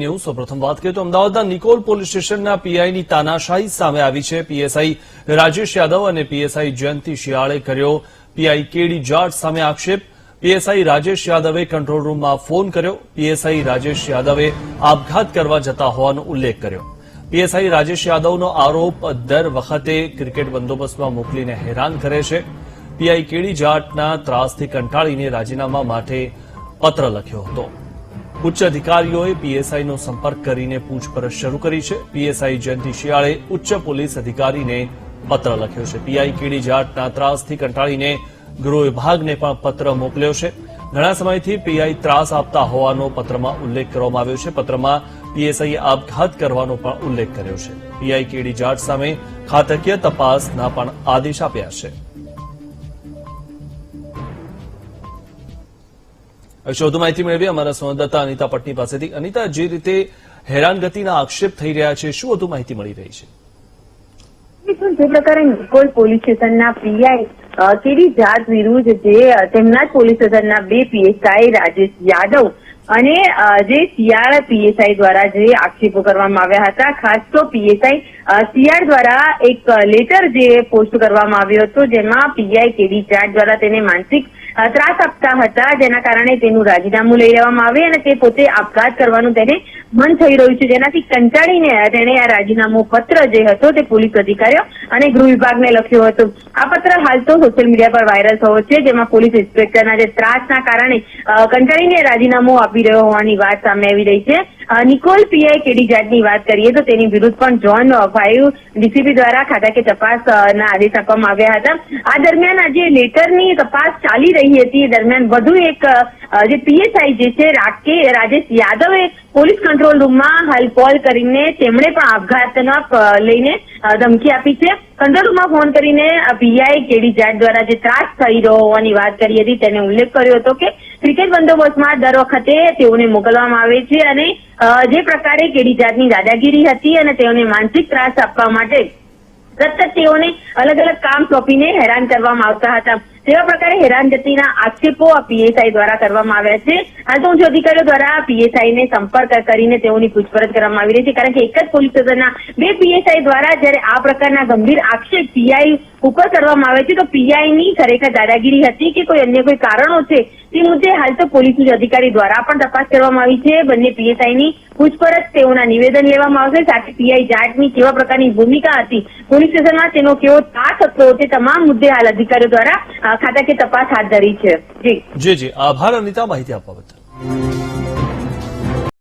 News. સૌપ્રથમ વાત કરીએ તો અમદાવાદના નિકોલ પોલીસ સ્ટેશનના પીઆઈની તાનાશાહી સામે આવી છે. પીએસઆઈ રાજેશ યાદવ અને પીએસઆઈ જયંતિ શિયાળે કર્યો પીઆઈ કેડી જાટ સામે આક્ષેપ. પીએસઆઈ રાજેશ યાદવે કંટ્રોલ રૂમમાં ફોન કર્યો. પીએસઆઈ રાજેશ યાદવે આપઘાત કરવા જતા હોવાનો ઉલ્લેખ કર્યો. પીએસઆઈ રાજેશ યાદવનો આરોપ દર વખતે ક્રિકેટ બંદોબસ્તમાં મોકલીને હેરાન કરે છે. પીઆઈ કેડી જાટના ત્રાસથી કંટાળીને રાજીનામા માટે પત્ર લખ્યો હતો. ઉચ્ચ અધિકારીઓએ પીએસઆઈનો સંપર્ક કરીને પૂછપરછ શરૂ કરી છે. પીએસઆઈ જયંતિ શિયાળે ઉચ્ચ પોલીસ અધિકારીને પત્ર લખ્યો છે. પીઆઈ કેડી જાટના ત્રાસથી કંટાળીને ગૃહ વિભાગને પણ પત્ર મોકલ્યો છે. ઘણા સમયથી પીઆઈ ત્રાસ આપતા હોવાનો પત્રમાં ઉલ્લેખ કરવામાં આવ્યો છે. પત્રમાં પીએસઆઈએ આપઘાત કરવાનો પણ ઉલ્લેખ કર્યો છે. પીઆઈ કેડી જાટ સામે ખાતકીય તપાસના પણ આદેશ આપ્યા છે. વધુ માહિતી મેળવી અમારા સંવાદદાતા અનિતા પટની પાસેથી. અનિતા, જે રીતે હેરાનગતિના આક્ષેપ થઈ રહ્યા છે, શું વધુ માહિતી મળી રહી છે? જે પ્રકારે નિકોલ પોલીસ સ્ટેશનના પીઆઈ કેડી જાત વિરુદ્ધ જે તેમના જ પોલીસ સ્ટેશનના બે પીએસઆઈ રાજેશ યાદવ અને જે સીઆર પીએસઆઈ દ્વારા જે આક્ષેપો કરવામાં આવ્યા હતા, ખાસ તો પીએસઆઈ સીઆર દ્વારા એક લેટર જે પોસ્ટ કરવામાં આવ્યો હતો, જેમાં પીઆઈ કેડી જાટ દ્વારા તેને માનસિક ત્રાસ આપતા હતા, જેના કારણે તેનું રાજીનામું લઈ લેવામાં આવે અને તે પોતે આપઘાત કરવાનું તેને મન થઈ રહ્યું છે. જેનાથી કંટાળીને તેણે આ રાજીનામું પત્ર જે હતો તે પોલીસ અધિકારીઓ અને ગૃહ વિભાગને લખ્યો હતો. આ પત્ર હાલ તો સોશિયલ મીડિયા પર વાયરલ થયો છે, જેમાં પોલીસ ઇન્સ્પેક્ટરના જે ત્રાસના કારણે કંટાળીને રાજીનામું આપી રહ્યો હોવાની વાત સામે આવી રહી છે. નિકોલ પીઆઈ કેડી જાટની વાત કરીએ તો તેની વિરુદ્ધ પણ જોન ફાઈવ ડીસીપી દ્વારા ખાતાકીય કે તપાસના આદેશ આપવામાં આવ્યા હતા. આ દરમિયાન આજે લેટરની તપાસ ચાલી રહી હતી. એ દરમિયાન વધુ એક જે પીએસઆઈ જે છે, રાકે, રાજેશ યાદવે પોલીસ કંટ્રોલ રૂમમાં હાલ કોલ કરીને તેમણે પણ આપઘાતના લઈને ધમકી આપી છે. કંટ્રોલ ફોન કરીને પીઆઈ કેડી જાટ દ્વારા જે ત્રાસ થઈ રહ્યો હોવાની વાત કરી હતી, તેને ઉલ્લેખ કર્યો હતો કે ક્રિકેટ બંદોબસ્તમાં દર વખતે તેઓને મોકલવામાં આવે છે અને જે પ્રકારે કેડી જાતની દાદાગીરી હતી અને તેઓને માનસિક ત્રાસ આપવા માટે સતત તેઓને અલગ અલગ કામ સોંપીને હેરાન કરવામાં આવતા હતા. તેવા પ્રકારે હેરાનગતિના આક્ષેપો આ પીએસઆઈ દ્વારા કરવામાં આવ્યા છે. આ તો ઉચ્ચ અધિકારીઓ દ્વારા પીએસઆઈ ને સંપર્ક કરીને તેઓની પૂછપરછ કરવામાં આવી રહી છે, કારણ કે એક જ પોલીસ સ્ટેશનના બે પીએસઆઈ દ્વારા જ્યારે આ પ્રકારના ગંભીર આક્ષેપ પીઆઈ ઉપર કરવામાં આવે છે, તો પીઆઈ ની ખરેખર દાદાગીરી હતી કે કોઈ અન્ય કોઈ કારણો છે તે મુદ્દે હાલ તો પોલીસ ઉચ્ચ અધિકારી દ્વારા પણ તપાસ કરવામાં આવી છે. બંને પીએસઆઈ ની પૂછપરછ તેઓના નિવેદન લેવામાં આવશે. સાથે પીઆઈ જાટની કેવા પ્રકારની ભૂમિકા હતી, પોલીસ સ્ટેશનમાં તેનો કેવો તાસ હતો તે તમામ મુદ્દે હાલ અધિકારીઓ દ્વારા ખાતાકીય તપાસ હાથ ધરી છે. જી. જી જી. આભાર, અનિતા. માહિતી આપવા બદલ.